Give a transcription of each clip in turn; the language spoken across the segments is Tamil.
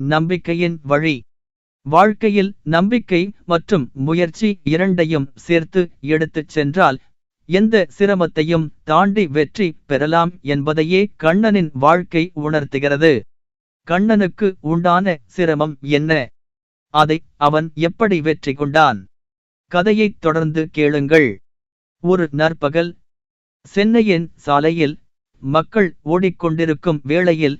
நம்பிக்கையின் வழி. வாழ்க்கையில் நம்பிக்கை மற்றும் முயற்சி இரண்டையும் சேர்த்து எடுத்துச் சென்றால் எந்த சிரமத்தையும் தாண்டி வெற்றி பெறலாம் என்பதையே கண்ணனின் வாழ்க்கை உணர்த்துகிறது. கண்ணனுக்கு உண்டான சிரமம் என்ன? அதை அவன் எப்படி வெற்றி கொண்டான்? கதையைத் தொடர்ந்து கேளுங்கள். ஒரு நற்பகல். சென்னையின் சாலையில் மக்கள் ஓடிக்கொண்டிருக்கும் வேளையில்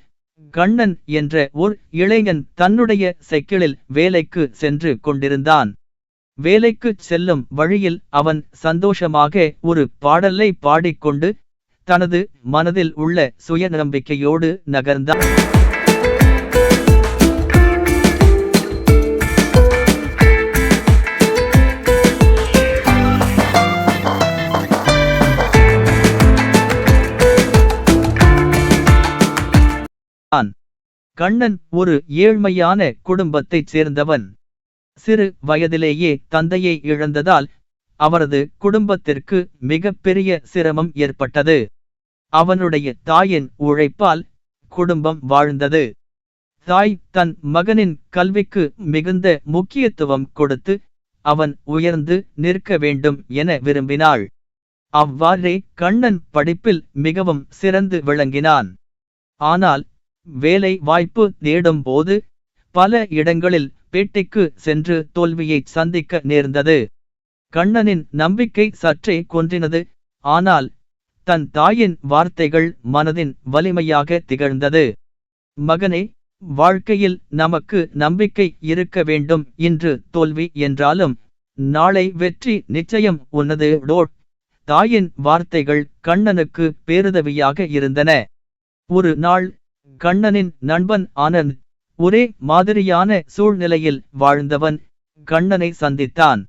கண்ணன் என்ற ஓர் இளைஞன் தன்னுடைய சைக்கிளில் வேலைக்கு சென்று கொண்டிருந்தான். வேலைக்குச் செல்லும் வழியில் அவன் சந்தோஷமாக ஒரு பாடலை பாடிக்கொண்டு தனது மனதில் உள்ள சுயநம்பிக்கையோடு நகர்ந்தான். கண்ணன் ஒரு ஏழ்மையான குடும்பத்தைச் சேர்ந்தவன். சிறு வயதிலேயே தந்தையை இழந்ததால் அவரது குடும்பத்திற்கு மிகப்பெரிய சிரமம் ஏற்பட்டது. அவனுடைய தாயின் உழைப்பால் குடும்பம் வாழ்ந்தது. தாய் தன் மகனின் கல்விக்கு மிகுந்த முக்கியத்துவம் கொடுத்து அவன் உயர்ந்து நிற்க வேண்டும் என விரும்பினாள். அவ்வாறே கண்ணன் படிப்பில் மிகவும் சிறந்து விளங்கினான். ஆனால் வேலை வாய்ப்பு தேடும் போது பல இடங்களில் பேட்டைக்கு சென்று தோல்வியை சந்திக்க நேர்ந்தது. கண்ணனின் நம்பிக்கை சற்றே கொன்றினது. ஆனால் தன் தாயின் வார்த்தைகள் மனதின் வலிமையாக திகழ்ந்தது. மகனே வாழ்க்கையில் நமக்கு நம்பிக்கை இருக்க வேண்டும் இன்று தோல்வி என்றாலும் நாளை வெற்றி நிச்சயம் உன்னது டோட் தாயின் வார்த்தைகள் கண்ணனுக்கு பேருதவியாக இருந்தன. ஒரு நாள் கண்ணனின் நண்பன் ஆனந்த் ஒரே மாதிரியான சூழ்நிலையில் வாழ்ந்தவன் கண்ணனை சந்தித்தான்.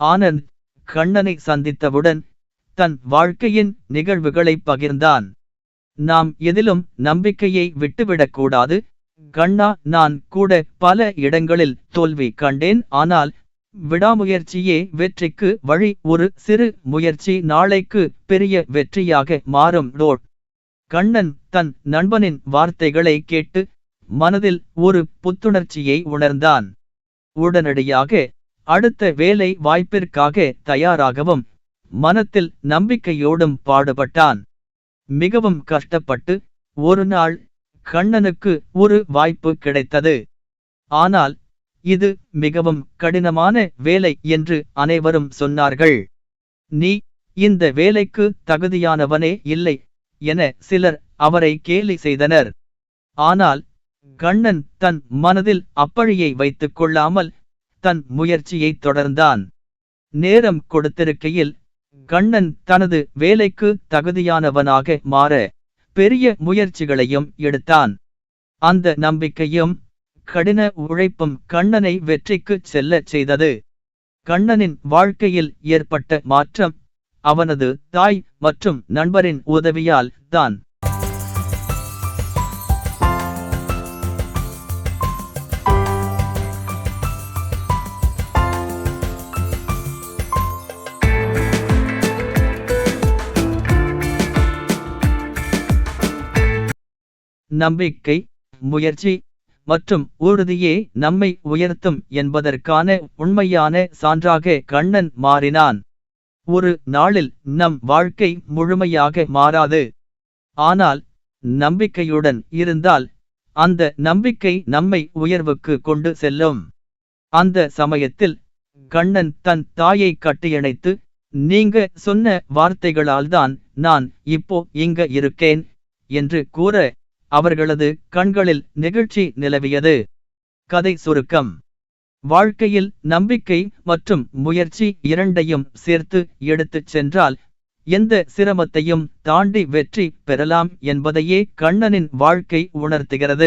ஆனந்த் கண்ணனை சந்தித்தவுடன் தன் வாழ்க்கையின் நிகழ்வுகளை பகிர்ந்தான். நாம் எதிலும் நம்பிக்கையை விட்டுவிடக்கூடாது. கண்ணா நான் கூட பல இடங்களில் தோல்வி கண்டேன். ஆனால் விடாமுயற்சியே வெற்றிக்கு வழி. ஒரு சிறு முயற்சி நாளைக்கு பெரிய வெற்றியாக மாறும் ரோட் கண்ணன் தன் நண்பனின் வார்த்தைகளை கேட்டு மனதில் ஒரு புத்துணர்ச்சியை உணர்ந்தான். உடனடியாக அடுத்த வேலை வாய்ப்பிற்காக தயாராகவும் மனத்தில் நம்பிக்கையோடும் பாடுபட்டான். மிகவும் கஷ்டப்பட்டு ஒரு நாள் கண்ணனுக்கு ஒரு வாய்ப்பு கிடைத்தது. ஆனால் இது மிகவும் கடினமான வேலை என்று அனைவரும் சொன்னார்கள். நீ இந்த வேலைக்கு தகுதியானவனே இல்லை என சிலர் அவரை கேலி செய்தனர். ஆனால் கண்ணன் தன் மனதில் அப்பழியை வைத்துக் கொள்ளாமல் தன் முயற்சியை தொடர்ந்தான். நேரம் கொடுத்திருக்கையில் கண்ணன் தனது வேலைக்கு தகுதியானவனாக மாற பெரிய முயற்சிகளையும் எடுத்தான். அந்த நம்பிக்கையும் கடின உழைப்பும் கண்ணனை வெற்றிக்குச் செல்லச் செய்தது. கண்ணனின் வாழ்க்கையில் ஏற்பட்ட மாற்றம் அவனது தாய் மற்றும் நண்பரின் உதவியால் தான். நம்பிக்கை முயற்சி மற்றும் உறுதியே நம்மை உயர்த்தும் என்பதற்கான உண்மையான சான்றாக கண்ணன் மாறினான். ஒரு நாளில் நம் வாழ்க்கை முழுமையாக மாறாது. ஆனால் நம்பிக்கையுடன் இருந்தால் அந்த நம்பிக்கை நம்மை உயர்வுக்கு கொண்டு செல்லும். அந்த சமயத்தில் கண்ணன் தன் தாயை கட்டியணைத்து நீங்க சொன்ன வார்த்தைகளால்தான் நான் இப்போ இங்க இருக்கேன் என்று கூற அவர்களது கண்களில் நெகிழ்ச்சி நிலவியது. கதை சுருக்கம். வாழ்க்கையில் நம்பிக்கை மற்றும் முயற்சி இரண்டையும் சேர்த்து எடுத்துச் சென்றால் எந்த சிரமத்தையும் தாண்டி வெற்றி பெறலாம் என்பதையே கண்ணனின் வாழ்க்கை உணர்த்துகிறது.